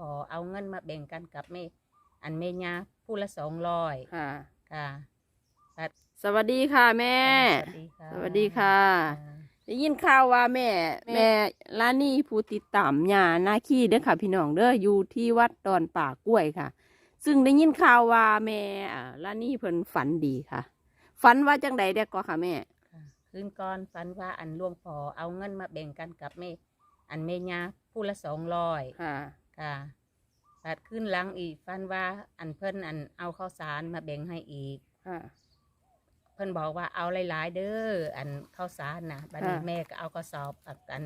พอเอาเงินมาแบ่งกันกับแม่อันแม่ยาผู้ละสองร้อยค่ะ ค่ะ สวัสดีค่ะแม่ สวัสดีค่ะสวัสดีค่ะได้ยินข่าวว่าแม่ แม่ลานี่ผู้ติดตามยาหน้าขี้เด้อค่ะ พี่น้องเด้ออยู่ที่วัดดอนป่ากล้วยค่ะ ซึ่งได้ยินข่าวว่าแม่อ่าลานี่เพิ่นฝันดีค่ะฝันว่าจังใดเด็กก็ค่ะแม่ค่ะคืนก่อนฝันว่าอันหลวงพอเอาเงินมาแบ่งกันกับแม่อันแม่ยาผู้ละสองร้อยค่ะ ค่ะตัดขึ้นหลังอีกฝันว่าอันเพิ่นอันเอาข้าวสารมาแบ่งให้อีก ค่ะ เพิ่นบอกว่าเอาหลาย ๆ เด้ออันข้าวสารนะบัดนี้ค่ะ แม่ก็เอากระสอบอักอัน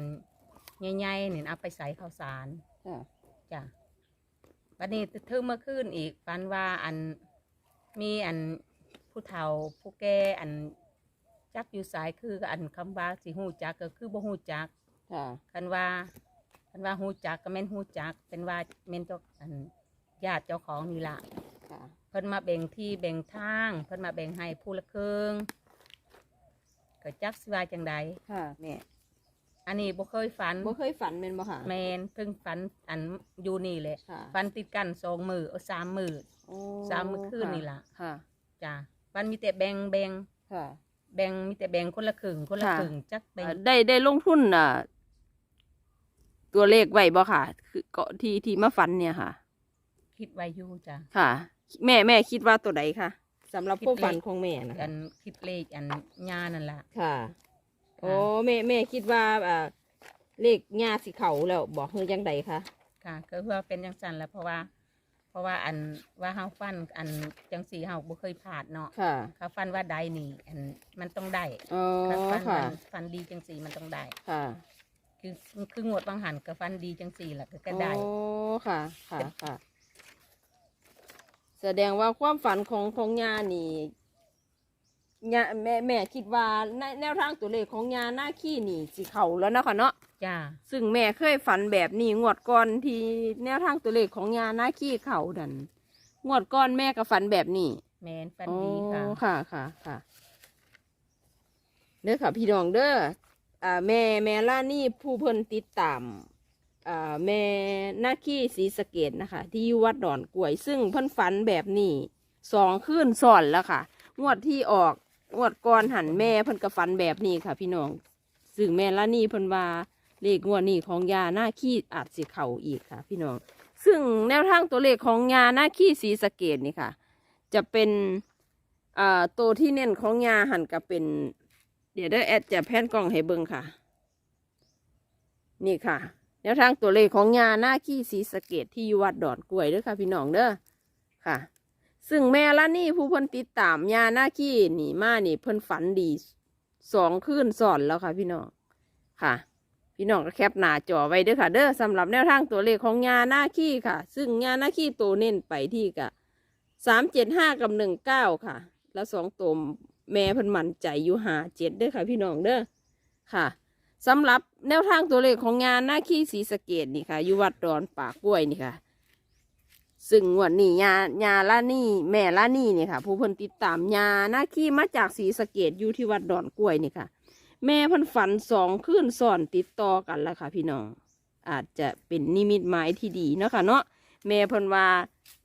ใหญ่ๆนี่เอาไปใส่ข้าวสารค่ะจ้ะบัดนี้ถึงเมื่อคืนอีกฝันว่าอันมีอันผู้เฒ่าผู้แก่อันจักอยู่สายคืออันคำว่าสิฮู้จักก็คือบ่ฮู้จัก ค่ะ คันว่า คันว่าฮู้จักก็แม่นฮู้จัก เป็นว่าแม่นเจ้าอันญาติเจ้าของนี่ล่ะ ค่ะ เพิ่นมาแบ่งที่แบ่งทาง เพิ่นมาแบ่งให้ผู้ละครึ่งก็จักสิว่าจังใดค่ะแม่อันนี้บ่เคยฝันบ่เคยฝันเป็นบ่ค่ะแมนเพิ่งฝันอันอยู่นี่แหละค่ะฝันติดกันสองมือเอาสามมือโอ้สามมื้อคืนนี่ล่ะค่ะ จ้ะฝันมีแต่แบ่งแบ่งค่ะ แบ่งมีแต่แบ่งคนละครึ่งคนละค่ะ ครึ่งจักแบ่งเอ่อได้ได้ลงทุนอะ ตัวเลขไว้บ่ค่ะ คือเกาะที่ที่มาฝันเนี่ยค่ะ คิดไว้อยู่จ้ะค่ะ แม่แม่คิดว่าตัวใดคะสำหรับคิดผู้เลขฝันของแม่นะอัคะนคิดเลขอันญานั่นล่ะค่ะโอ้แม่แม่คิดว่าอ่าเลขญาสิเขาแล้วบอกคือจังใดคะค่ะก็เพื่อเป็นจังซั่นแหล้วเพราะว่า เพราะว่าอันว่าเฮาฟันอันจังสีเฮาบ่เคยพลาดเนาะค่ะเขาฟันว่าได้นี่ อันมันต้องได้อ๋อถ้าฟันค่ะ มันฟันดีจังสีมันต้องได้ ค่ะ คือคืองวดบางหันก็ฟันดีจังสีแหละก็ก็ได้ โอ้ค่ะ ค่ะค่ะ แสดงว่าความฝันของของญานี่ญาแม่แม่คิดว่าในแนวทางตัวเลขของญาหน้าขี้นี่สิเขาแล้วเนาะคะเนาะจ้าซึ่งแม่เคยฝันแบบนี้งวดก่อนที่แนวทางตัวเลขของยาหน้าขี้เขาดันงวดก่อนแม่ก็ฝันแบบนี้แมนฟันดีค่ะอ๋อค่ะค่ะค่ะเด้อค่ะ พี่น้องเด้อ อ่าแม่แม่ล่านี่ผู้เพิ่นติดตามอ่าแม่หน้าขี้สีสะเกดนะคะ ที่อยู่วัดดอนกล้วย ซึ่งเพิ่นฝันแบบนี้สองคืนซ้อนแล้วค่ะ งวดที่ออกงวดก่อนหันแม่เพิ่นก็ฝันแบบนี้ค่ะ พี่น้องซึ่งแม่ล่านี่เพิ่นว่าเลขงวดนี้ของยาหน้าขี้อาจสิเข่าอีกค่ะ พี่น้อง ซึ่งแนวทางตัวเลขของยาหน้าขี้สีสะเกดนี่ค่ะ จะเป็นอ่าตัวที่เน้นของยาหันกับเป็น เดี๋ยวได้แอดจะแพนกล้องให้เบิ่งค่ะ นี่ค่ะ แนวทางตัวเลขของยาหน้าขี้สีสะเกดที่อยู่วัดดอนกล้วยเด้อค่ะ พี่น้องเด้อค่ะ ซึ่งแม่ละนี่ผู้เพิ่นติดตามยาหน้าขี้นี่มานี่เพิ่นฝันดีสองคืนซ้อนแล้วค่ะ พี่น้องค่ะ พี่น้องก็แคปหน้าจอไว้เด้อค่ะ เด้อสำหรับแนวทางตัวเลขของยาหน้าขี้ค่ะ ซึ่งยาหน้าขี้ตัวเน้นไปที่กะสามเจ็ดห้ากับหนึ่งเก้าค่ะ แล้วสองตัว แม่เพิ่นมั่นใจอยู่หาเจ็ดเด้อค่ะพี่น้องเด้อค่ะสำหรับแนวทางตัวเลขของยานหน้าขี้สีสะเกดนี่ค่ะอยู่วัดดอนป่ากล้วยนี่ค่ะ ซึ่งวดนี้ยายาล่านี่ แม่ล่านี่นี่ค่ะ ผู้เพิ่นติดตามยาหน้าขี้มาจากสีสะเกดอยู่ที่วัดดอนกล้วยนี่ค่ะ แม่เพันฝันสองคืนซ้อนติดต่อกันแล้วค่ะ พี่น้องอาจจะเป็นนิมิตหมายที่ดีเนาะค่ะเนาะ แม่เพิ่นว่า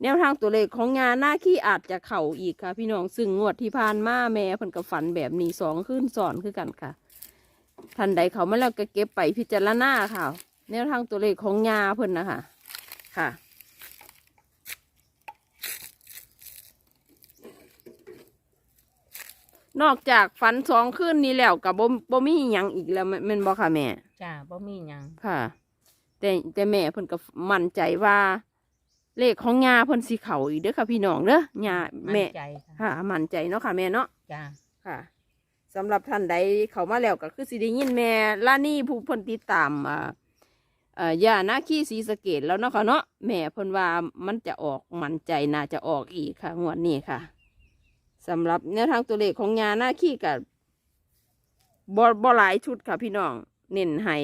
แนวทางตัวเลขของงานหน้าขี้อาจจะเข่าอีกค่ะ พี่น้องซึ่งงวดที่ผ่านมาแม่เพิ่นก็ฝันแบบนี้สองคืนซ้อนคือกันค่ะท่านใดเขามาแล้วก็เก็บไปพิจารณาค่ะ แนวทางตัวเลขของยาเพิ่นนะคะค่ะนอกจากฝันสองคืนนี้แล้วกับบ่บ่มีหยังอีกแล้วแม่แม่นบ่ค่ะแม่ จ้าบ่มีหยังค่ะ แต่แต่แม่เพิ่นก็มั่นใจว่า เลขของยาเพิ่นสิเข้าอีกเด้อค่ะพี่น้องเด้อยามั่แม่นใจค่ะค่ะมั่นใจเนาะค่ะแม่เนาะ จ้า ค่ะสำหรับท่านใดเข้ามาแล้วก็คือสิได้ยินแม่ล่านี่ผู้เพิ่นติดตามอ่าเอ่อยานาคีสีสะเกตแล้วเนาะค่ะเนาะแม่เพิ่นว่ามันจะออกมั่นใจน่าจะออกอีกค่ะงวดนี้ค่ะสำหรับแนวทางตัวเลขของยานาคีกับบ่บ่หลายชุดค่ะพี่น้องเน้นให้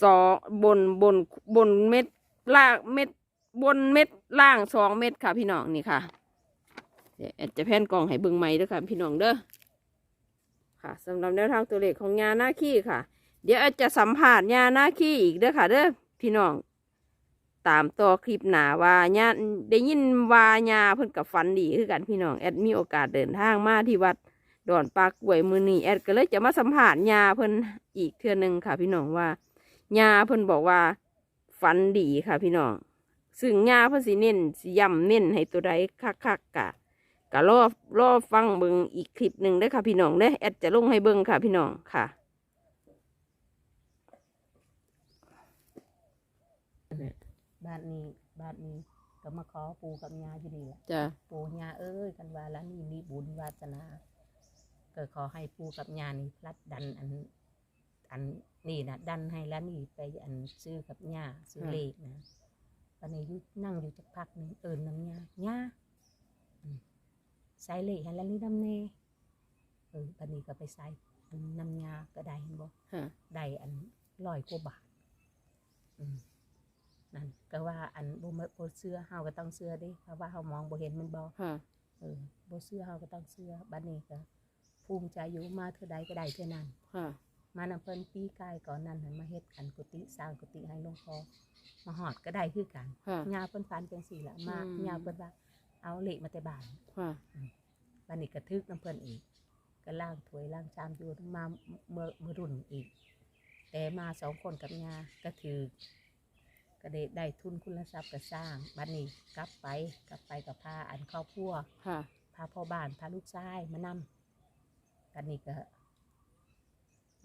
สองบนบนบนเม็ดล่างเม็ด บนเม็ดล่างสองเม็ดค่ะพี่น้องนี่ค่ะ เดี๋ยวแอดจะแพนกล่องให้เบิ่งใหม่เด้อค่ะพี่น้องเด้อค่ะสำหรับแนวทางตัวเลขของยาหน้าขี้ค่ะ เดี๋ยวแอดจะสัมผัสยาหน้าขี้อีกเด้อค่ะ เด้อพี่น้องตามต่อคลิปหนาว่าญาได้ยินว่าญาเพิ่นกับฝันดีคือกันพี่น้องแอดมีโอกาสเดินทางมาที่วัดดอนปลากล้วยมือนีแอดก็เลยจะมาสัมผัสญาเพิ่นอีกเทื่อหนึงค่ะ พี่น้องว่าญาเพิ่นบอกว่าฝันดีค่ะพี่น้อง ซึ่งญาเพิ่นสิเน้นสิย้ำเน้นให้ตัวใดคักๆกกะก็รอรอฟังเบิ่งอีกคลิปหนึ่งเด้อค่ะพี่น้องเด้อแอดจะลงให้เบิ่งค่ะพี่น้องค่ะบ้านนี้บ้านนี้ก็มาขอปูกับยาอยู่นี่แหละจ้ะปูยาเอ้ยกันว่าแล้วนี่มีบุญวาสนาก็ขอให้ปูกับยานี่พลัดดันอันอันนี่นะดันให้แล้วนี่ไปอันซื้อกับยาซื้อเลขนะ วันนี้อยุนั่งอยู่จักพักหนึงเอินน้ำยายาอืมใส่เลขให้แล้วนี่น้ำแน่เออวันนี้ก็ไปใส่อันน้ำยาก็ได้เห็นบ่ค่ะได้อันร้อยกว่าบาทอืมนั่นก็ว่าอันบ่มาบ่เสื้อเฮาก็ต้องเสื้อเด้เพราะว่าเฮามองบ่เห็นมันบ่ค่ะเออบ่เสื้อเฮาก็ต้องเสื้อบัดนี้ก็ภูมิใจอยู่มาเท่าใดก็ได้เท่านั้นค่ะ มานำเพิ่นปีกายก่อนนั้นหันมาเฮ็ดอันกุฏิสร้างกุฏิให้หลวงพ่อมาฮอดก็ได้คือกันค่ะ ญาเพิ่นฝันจังซี่ล่ะมาอืม ญาเพิ่นว่าเอาเลขมาแต่บ้านค่ะ บัดนี้ก็ทึกน้ำเพิ่นอีก ก็ล้างถ้วยล้างชามอยู่มาเมื่อเมื่อรุ่นอีก แต่มาสองคนกับยาก็ถือก็ได้ได้ทุนคุณทรัพย์ก็สร้างบัดนี้กลับไปกลับไปกับพาอันครอบครัว ค่ะ พาพ่อบ้านพาลูกชายมานำกันนี่ก็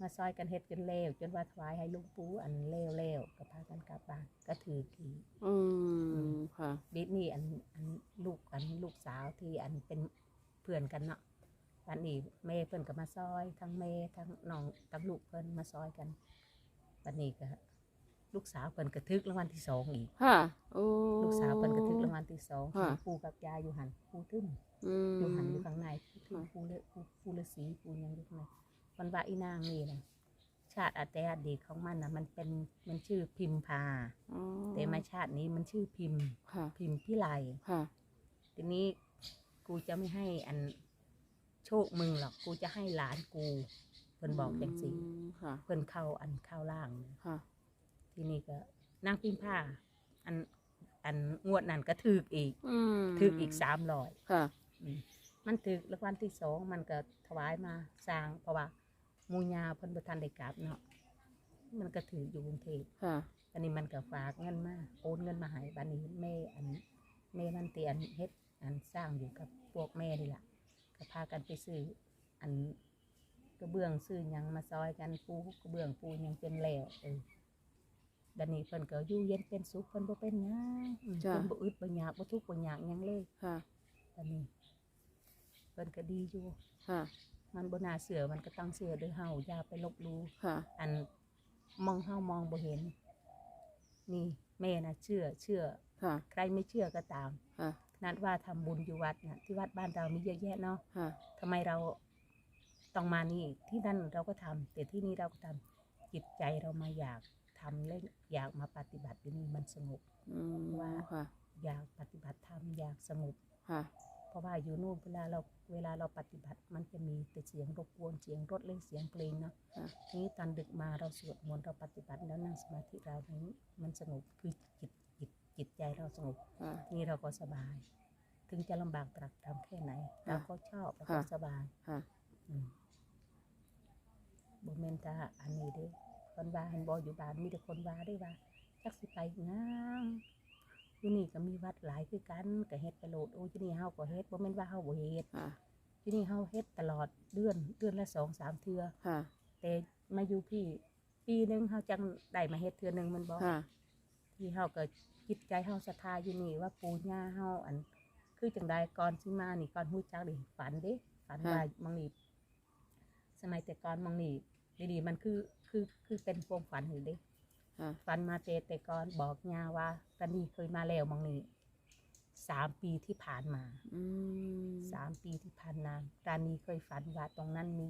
มาซอยกันเฮ็ดจนเลวจนว่าถวายให้ลุงปูอันเลวเลวก็พากันกลับบ้านก็ถือกี่อืมค่ะบิดนี่อันอันลูกอันลูกสาวที่อันเป็นเพื่อนกันเนาะวันนี้แม่เพิ่นก็มาซอย ทั้งแม่ทั้งน้องทั้งลูกเพิ่นมาซอยกันวันนี้ก็ลูกสาวเพิ่นก็ทึกรางวัลที่สองอีกค่ะโอ้ลูกสาวเพิ่นก็ทึกรางวัลที่สองค่ะปูกับยายอยู่หันปูทึ่มอืมอยู่หันอยู่ข้างในปูทึ่มค่ะปูเลปูปูฤาษีปูหยังอยู่ข้างใน มันว่าอีนางนี่นะชาติอาแต่อดีตของมันนะมันเป็นมันชื่อพิมพา อ๋อแต่มาชาตินี้มันชื่อพิมพ์ ค่ะ พิมพ์พิไลค่ะ ทีนี้กูจะไม่ให้อันโชคมึงหรอกกูจะให้หลานกูเพิ่นบอกจังสิมค่ะ เพิ่นเข้าอันเข้าล่างนะค่ะ ทีนี้ก็นางพิมพ์ผ้าอันอันงวดนั้นก็ถืออีกอืมถืออีกสามร้อย ค่ะ มันถือรางวัลที่สองมันก็ถวายมาสร้างเพราะว่า หมูญาเพิ่นบ่ทันได้กลับเนาะมันก็ถืออยู่กรุงเทพค่ะ อันนี้มันก็ฝากเงินมาโอนเงินมาให้บัดนี้แม่อันแม่มันเตียนเฮ็ดอันสร้างอยู่กับพวกแม่นี่แหละก็พากันไปซื้ออันกระเบื้องซื้อหยังมาซอยกันปูกระเบื้องปูหยังเป็นแล้วเออบัดนี้เพิ่นก็อยู่เย็นเป็นสุขเพิ่นบ่เป็นหยังอืมจ้ะ เพิ่นบ่อึดบ่อยากบ่ทุกข์บ่อยากหยังเลยค่ะบัดนี้เพิ่นก็ดีอยู่ ค่ะ มันบ่น่าเชื่อมันก็ต้องเชื่อเด้วยเฮาอย่าไปลบหลู่ค่ะ อันมองเฮามองบ่เห็น นี่แม่นะเชื่อเชื่อ ค่ะ ใครไม่เชื่อก็ตามค่ะนัดว่าทำบุญอยู่วัดนะที่วัดบ้านเรามีเยอะแยะเนาะค่ะ ทำไมเราต้องมานี่ที่นั่นเราก็ทำแต่ที่นี่เราก็ทำจิตใจเรามาอยากทำและอยากมาปฏิบัติที่นี่มันสงบ อืมว่า ค่ะ อยากปฏิบัติธรรมอยากสงบ ค่ะ เพราะว่าอยู่นู่นเวลาเรา เวลาเราปฏิบัติมันจะมีแต่เสียงรบกวนเสียงรถเล่นเสียงเพลงเนาะค่ะทีนี้ตอนดึกมาเราสวดมนต์เราปฏิบัติแล้วนั่งสมาธิเรานี้มันสงบคือจิตจิตจิตใจเราสงบค่ะนี่เราก็สบาย ถึงจะลำบากตรักตรำแค่ไหนเราก็ชอบเราก็ค่ะสบายค่ะอืมบ่แม่นแตาอันนี้เด้คนว่าเห็นบ่อยู่บ้านมีแต่คนว่าได้ว่าจักสิไปงาง อยู่นี่ก็มีวัดหลายคือกันก็เฮ็ดไปโลดโอ้ยที่นี่เฮาก็เฮ็ดบ่แม่นว่าเฮาบ่เฮ็ดค่ะที่นี่เฮาเฮ็ดตลอดเดือนเดือนละสองสามเทื่อค่ะ แต่มาอยู่พี่ ปีหนึงเฮาจังได้มาเฮ็ดเทื่อหนึงแมันบ่ค่ะ ที่เฮาก็จิตใจเฮาศรัทธาอยู่นี่ว่าปู่ย่าเฮาอัน คือจังใดก่อนสิมานี่ก่อนฮู้จักดิฝันเด้ฝันค่ะว่ามังนี่สมัยแต่ก่อนมังนี่ดีๆมันคือคือคือเป็นความฝันอยู่เด้ ค่ะฝันมาแต่แต่ก่อนบอกย่าว่าตอนนี้เคยมาแล้วมังนี่สามปีที่ผ่านมาอืมสามปีที่ผ่านมาตานีเคยฝันว่าตรงนั้นมี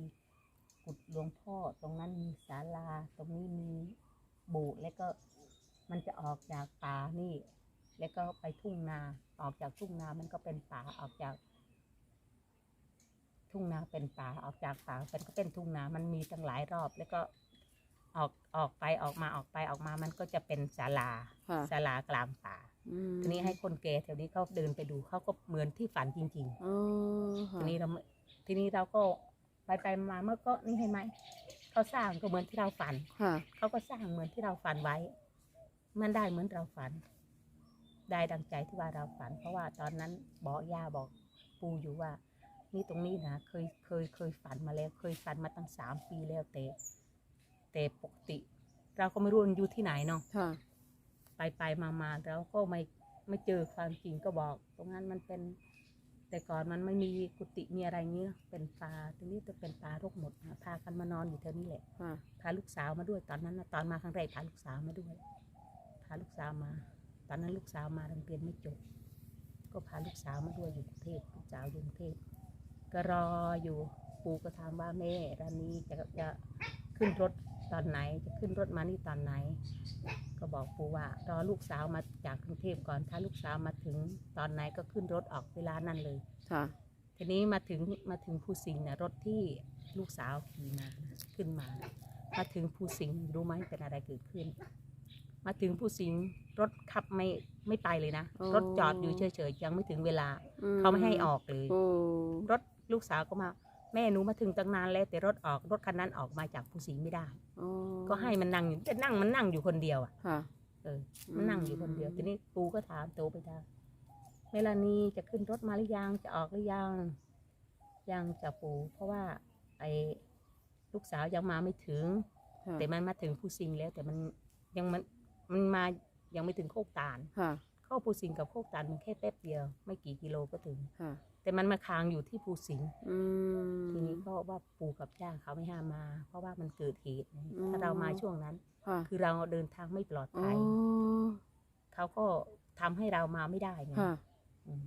กุดหลวงพ่อ ตรงนั้นมีศาลา ตรงนี้มีโบสถ์แล้วก็มันจะออกจากป่านี่ แล้วก็ไปทุ่งนาออกจากทุ่งนามันก็เป็นป่าออกจาก ทุ่งนาเป็นป่าออกจากป่าเป็นก็เป็นทุ่งนามันมีตั้งหลายรอบ แล้วก็ ออกออกไปออกมาออกไปออกมามันก็จะเป็นศาลาค่ะศาลากลางป่า อืมทีนี้ให้คนแก่แถวนี้เขาเดินไปดูเขาก็เหมือนที่ฝันจริงอ๋อๆค่ะทีนี้เราไม่ทีนี้เราก็ไปไปมาเมื่อก็นี่เห็นไหมเขาสร้างก็เหมือนที่เราฝันค่ะ เขาก็สร้างเหมือนที่เราฝันไว้ มันได้เหมือนเราฝัน ได้ดังใจที่ว่าเราฝัน เพราะว่าตอนนั้นบอกย่าบอกปูอยู่ว่า นี่ตรงนี้นะเคยเคยเคยฝันมาแล้ว เคยฝันมาตั้งสามปีแล้วแต่ แต่ปกติ เราก็ไม่รู้มันอยู่ที่ไหนเนาะค่ะ ไปไปมามาเราก็ไม่ไม่เจอความจริงก็บอก ตรงนั้นมันเป็น แต่ก่อนมันไม่มีกุฏิมีอะไรเงี้ยเป็นป่าตรงนี้จะเป็นป่ารกหมดนะพากันมานอนอยู่แถวนี้แหละ ค่ะ พาลูกสาวมาด้วยตอนนั้นนะตอนมาครั้งแรกพาลูกสาวมาด้วย พาลูกสาวมา ตอนนั้นลูกสาวมาโรงเรียนไม่จบ ก็พาลูกสาวมาด้วยอยู่กรุงเทพลูกสาวอยู่กรุงเทพก็รออยู่ปู่ก็ถามว่าแม่ร้านนี้จะจะขึ้นรถ ตอนไหนจะขึ้นรถมานี่ตอนไหน ก็บอกปู่ว่ารอลูกสาวมาจากกรุงเทพก่อนถ้าลูกสาวมาถึงตอนไหนก็ขึ้นรถออกเวลานั้นเลย ค่ะ ทีนี้มาถึงมาถึงภูสิงห์นะรถที่ลูกสาวขี่มานะขึ้นมานะมาถึงภูสิงห์รู้ไหมเป็นอะไรเกิดขึ้น มาถึงภูสิงห์รถขับไม่ไม่ไปเลยนะอ๋อรถจอดอยู่เฉยๆยังไม่ถึงเวลาอืเขาไม่ให้ออกเลย โอ้รถลูกสาวก็มา แม่หนูมาถึงตั้งนานแล้วแต่รถออกรถคันนั้นออกมาจากภูสิงห์ไม่ได้อ๋อก็ให้มันนั่งอยู่แต่นั่งมันนั่งอยู่คนเดียวอะค่ะเออมันนั่งอยู่คนเดียวทีนี้ปูก็ถามโตไปทางเมลานีจะขึ้นรถมาหรือยังจะออกหรือยังยังจะปู เพราะว่า ไอ้ลูกสาวยังมาไม่ถึงค่ะแต่มันมาถึงภูสิงห์แล้วแต่มันยังมันมันมายังไม่ถึงโคกตาลค่ะเข้าภูสิงห์กับโคกตาลมันแค่แป๊บเดียว ไม่กี่กิโลก็ถึงค่ะ แต่มันมาค้างอยู่ที่ภูสิงห์อืม ทีนี้ก็ว่าปู่กับย่าเขาไม่ห้ามมา เพราะว่ามันเกิดเหตุไงอืม ถ้าเรามาช่วงนั้น ค่ะคือเราเดินทางไม่ปลอดอ๋อภัยเขาก็ทำให้เรามาไม่ได้ไงค่ะอืม